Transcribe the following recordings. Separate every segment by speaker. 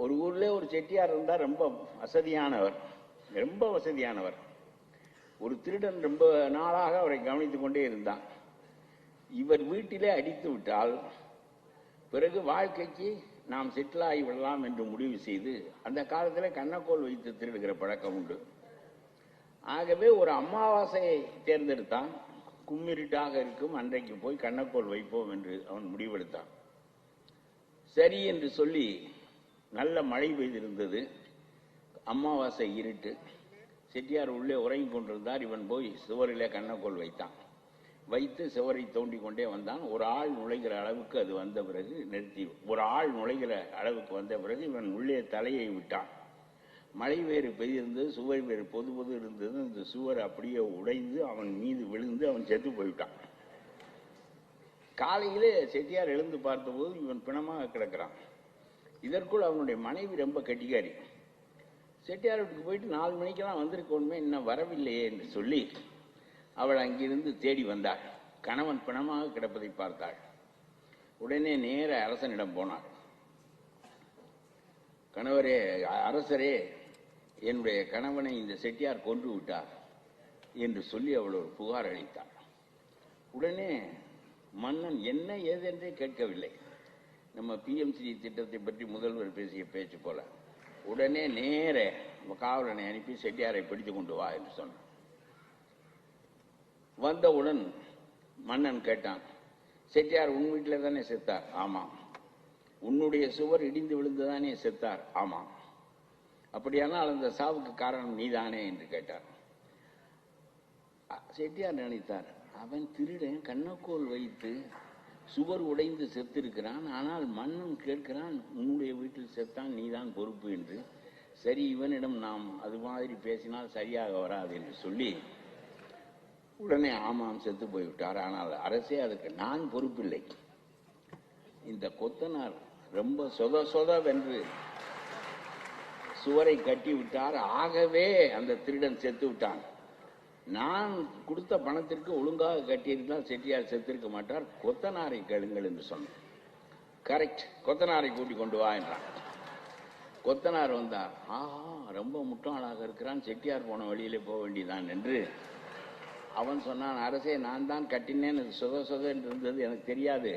Speaker 1: ஒரு ஊர்ல ஒரு செட்டியார் இருந்தா ரொம்ப வசதியானவர் ரொம்ப வசதியானவர். ஒரு திருடன் ரொம்ப நாளாக அவரை கவனித்துக் கொண்டே இருந்தான். இவர் வீட்டிலே அடித்து விட்டால் பிறகு வாழ்க்கைக்கு நாம் செட்டில் ஆகி விடலாம் என்று முடிவு செய்து அந்த காலத்தில் கண்ணக்கோல் வைத்து திருடுகிற பழக்கம் உண்டு. ஆகவே ஒரு அமாவாசையை தேர்ந்தெடுத்தான். கும்மிருட்டாக இருக்கும் அன்றைக்கு போய் கண்ணக்கோல் வைப்போம் என்று அவன் முடிவெடுத்தான். சரி என்று சொல்லி நல்ல மழை பெய்திருந்தது. அமாவாசை இருட்டு. செட்டியார் உள்ளே உறங்கி கொண்டிருந்தார். இவன் போய் சுவரிலே கண்ணக்கோல் வைத்தான். வைத்து சுவரை தோண்டி கொண்டே வந்தான். ஒரு ஆள் நுழைகிற அளவுக்கு அது வந்த பிறகு நிறுத்தி ஒரு ஆள் நுழைகிற அளவுக்கு வந்த பிறகு இவன் உள்ளே தலையை விட்டான். மழை வேறு பெய்திருந்தது சுவர் வேறு பொது பொது இருந்தது. அந்த சுவர் அப்படியே உடைந்து அவன் மீது விழுந்து அவன் செத்து போய்விட்டான். காலையிலே செட்டியார் எழுந்து பார்த்தபோது இவன் பிணமாக கிடக்கிறான். இதற்குள் அவனுடைய மனைவி ரொம்ப கட்டிக்காரி. செட்டியார் வீட்டுக்கு போயிட்டு நாலு மணிக்கெல்லாம் வந்திருக்கோமே இன்னும் வரவில்லையே என்று சொல்லி அவள் அங்கிருந்து தேடி வந்தாள். கணவன் பிணமாக கிடப்பதை பார்த்தாள். உடனே நேர அரசனிடம் போனாள். கணவரே அரசரே என்னுடைய கணவனை இந்த செட்டியார் கொன்று விட்டார் என்று சொல்லி அவள் ஒரு புகார் அளித்தாள். உடனே மன்னன் என்ன ஏதென்றே கேட்கவில்லை. நம்ம பிஎம்சி திட்டத்தை பற்றி முதல்வர் பேசிய பேச்சு போல உடனே நேர காவலனை அனுப்பி செட்டியாரை பிடித்து கொண்டு வா என்று சொன்னான் வந்தவுடன் மன்னன் கேட்டான் செட்டியார் உன் வீட்டில் தானே செத்தார்? ஆமாம். உன்னுடைய சுவர் இடிந்து விழுந்துதானே செத்தார்? ஆமாம். அப்படியானால் அந்த சாவுக்கு காரணம் நீதானே? என்று கேட்டார். செட்டியார் நினைத்தார் அவன் திருடன் கண்ணக்கோல் வைத்து சுவர் உடைந்து செத்திருக்கிறான். ஆனால் மன்னன் கேட்கிறான் உன்னுடைய வீட்டில் செத்தான் நீதான் பொறுப்பு என்று. சரி இவனிடம் நாம் அது மாதிரி பேசினால் சரியாக வராது என்று சொல்லி உடனே ஆமாம் செத்து போய்விட்டார். ஆனால் அரசே அதுக்கு நான் பொறுப்பில்லை. இந்த கொத்தனார் ரொம்ப சொத சொதவென்று சுவரை கட்டி விட்டார். ஆகவே அந்த திருடன் செத்து விட்டான். நான் கொடுத்த பணத்திற்கு ஒழுங்காக கட்டியிருந்தால் செட்டியார் செத்திருக்க மாட்டார். கொத்தனாரை கேளுங்கள் என்று சொன்னேன். கரெக்ட் கொத்தனாரை கூட்டி கொண்டு வா என்றான். கொத்தனார் வந்தார். ஆஹா ரொம்ப முட்டாளாக இருக்கிறான். செட்டியார் போன வழியிலே போக வேண்டியதான் என்று. அவன் சொன்னான் அரசே நான் தான் கட்டினேன். அது சொத சொத என்று இருந்தது. எனக்கு தெரியாது.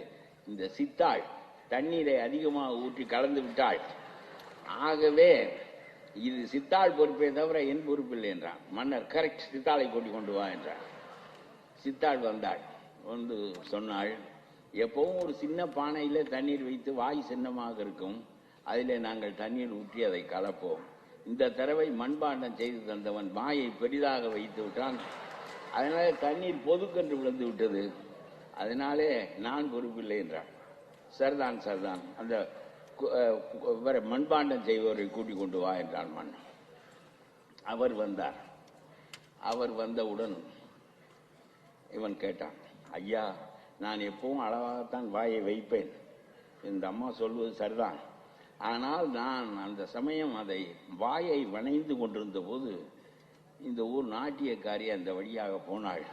Speaker 1: இந்த சித்தாள் தண்ணீரை அதிகமாக ஊற்றி கலந்து விட்டாள். ஆகவே இது சித்தாள் பொறுப்பே தவிர என் பொறுப்பு இல்லை என்றான். மன்னர் கரெக்ட் சித்தாளை கூட்டி கொண்டு வா என்றான். சித்தாள் வந்தாள். வந்து சொன்னாள் எப்பவும் ஒரு சின்ன பானையில் தண்ணீர் வைத்து வாய் சின்னமாக இருக்கும். அதில் நாங்கள் தண்ணீர் ஊற்றி அதை கலப்போம். இந்த தடவை மண்பாண்டம் செய்து தந்தவன் வாயை பெரிதாக வைத்து விட்டான். அதனால தண்ணீர் பொதுக்கென்று விழுந்து விட்டது. அதனாலே நான் பொறுப்பில்லை என்றான். சர்தான் சர்தான். அந்த இவரை மண்பாண்டம் செய்வரை கூட்டிக் கொண்டு வா என்றான் மன்னன். அவர் வந்தார். அவர் வந்தவுடன் இவன் கேட்டான் ஐயா நான் எப்பவும் அளவாகத்தான் வாயை வைப்பேன். இந்த அம்மா சொல்வது சரிதான். ஆனால் நான் அந்த சமயம் அதை வாயை வணைந்து கொண்டிருந்த போது இந்த ஊர் நாட்டியக்காரி அந்த வழியாக போனாள்.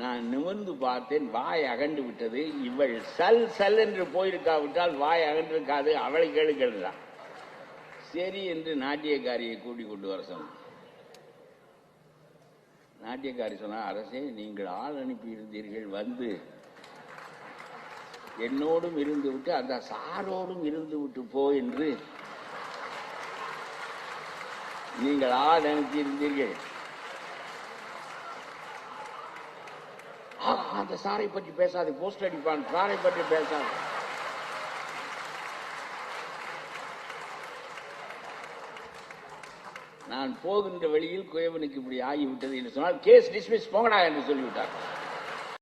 Speaker 1: நான் நிமிர்ந்து பார்த்தேன் வாய் அகன்று விட்டது. இவள் சல் சல் என்று போயிருக்காவிட்டால் வாய் அகன்றிருக்காது. அவளை கேளுகிறான் சரி என்று நாட்டியக்காரியை கூட்டிக் கொண்டு வர சொன்னான். நாட்டியக்காரி சொன்னார் அரசே நீங்கள் ஆள் அனுப்பி இருந்தீர்கள் வந்து. என்னோடும் இருந்து விட்டு அந்த சாரோடும் இருந்து விட்டு போ என்று. நீங்கள் ஆள் அனுப்பி இருந்தீர்கள் அந்த சாரை பற்றி பேசாது போஸ்ட் அடிப்பான் சாரை பற்றி பேசாது. நான் போகின்ற வழியில் குயவனுக்கு இப்படி ஆகிவிட்டது என்று சொன்னால் கேஸ் டிஸ்மிஸ் போங்கடா என்று சொல்லிவிட்டார்.